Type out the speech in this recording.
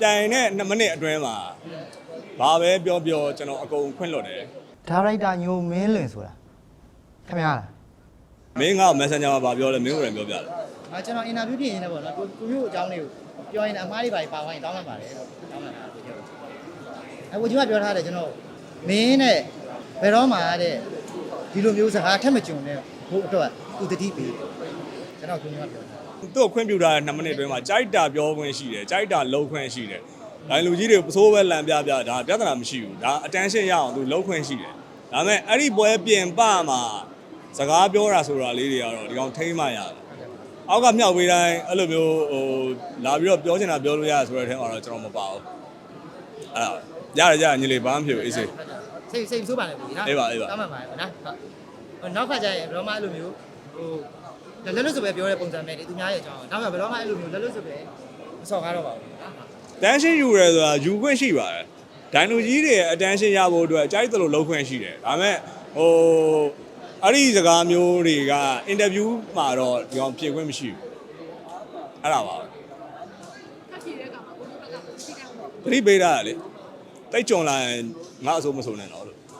ပြိုင်တဲ့2မိနစ်အတွင်းမှာဘာပဲပြောပြောကျွန်တော်အကုန်ခွင့်လွတ်တယ်ဒါရိုက်တာညိုမင်းလွင်ဆိုတာခင်ဗျားလားမင်းက Messenger မှာဗာပြောလဲမင်းကိုလည်းပြောပြတယ်အာကျွန်တော်အင်တာဗျူးပြင်နေတယ်ပေါ့နော်ကိုကိုမျိုးအကြောင်းလေးကိုပြောရင်အမားလေးပါပါဝိုင်းတောင်းမှပါတယ်လို့တောင်းမှတာကိုပြောအဲကိုကြီးကပြောထားတယ်ကျွန်တော်မင်းနဲ့ဘယ်တော့မှတဲ့ဒီလိုမျိုးစကားထက်မကြုံနဲ့ဘို့အတွက်သူတတိပေး ကျွန်တော်ကိုကြီးကပြောတာသူ့ကိုခွင့်ပြုထားတဲ့2မိနစ်အတွင်းမှာကြိုက်တာပြောခွင့်ရှိတယ်ကြိုက်တာလုံးခွင့်ရှိတယ်ဒါလူကြီးတွေပစိုးပဲလန်ပြပြဒါပြဿနာမရှိဘူးဒါ attention ရအောင်သူလုံးခွင့်ရှိတယ်ဒါပေမဲ့အဲ့ဒီပွဲပြင်ပမှာစကားပြောတာဆိုတာလေးတွေကတော့ဒီကောင်ထိမ့်မှရတယ်အောက်ကမြောက်ပေးတိုင်းအဲ့လိုမျိုးဟိုလာပြီးတော့ပြောချင်တာပြောလို့ရတယ်ဆိုတဲ့အထက်မှာတော့ကျွန်တော်မပါဘူးအဲ့ဒါရတယ်ရတယ်ညီလေးဘာမှမဖြစ်ဘူးအေးစေးစိတ်စိတ်ဆိုးပါလေပြီနော်အေးပါအေးပါတောင်းမှပါတယ်နော်ဟုတ်နောက်ခါကျရင်ဘယ်တော့မှအဲ့လိုမျိုးဟို လက်လွတ်ဆိုပဲပြောတဲ့ပုံစံပဲလေသူများရဲ့အကြောင်းနောက်ကဘယ်တော့မှအဲ့လိုမျိုးလက်လွတ်ဆိုပဲမစော်ကားတော့ပါဘူးနော် attention ယူရဲဆိုတာယူခွင့်ရှိပါတယ်ဒိုင်လူကြီးတွေရဲ့ attention ရဖို့အတွက်အကြိုက်သလိုလုံးခွင့်ရှိတယ်ဒါပေမဲ့ဟိုအဲ့ဒီစကားမျိုးတွေက interview မှာတော့ဒီကောင်ဖြေခွင့်မရှိဘူးအဲ့ဒါပါပဲထပ်ဖြေတဲ့အခါမှာဘုရားဘက်ကရှိတယ်ပေါ့သတိပေးတာလေတိတ်ကြုံလာရင်ငါအစိုးမဆုံးနဲ့တော့လို့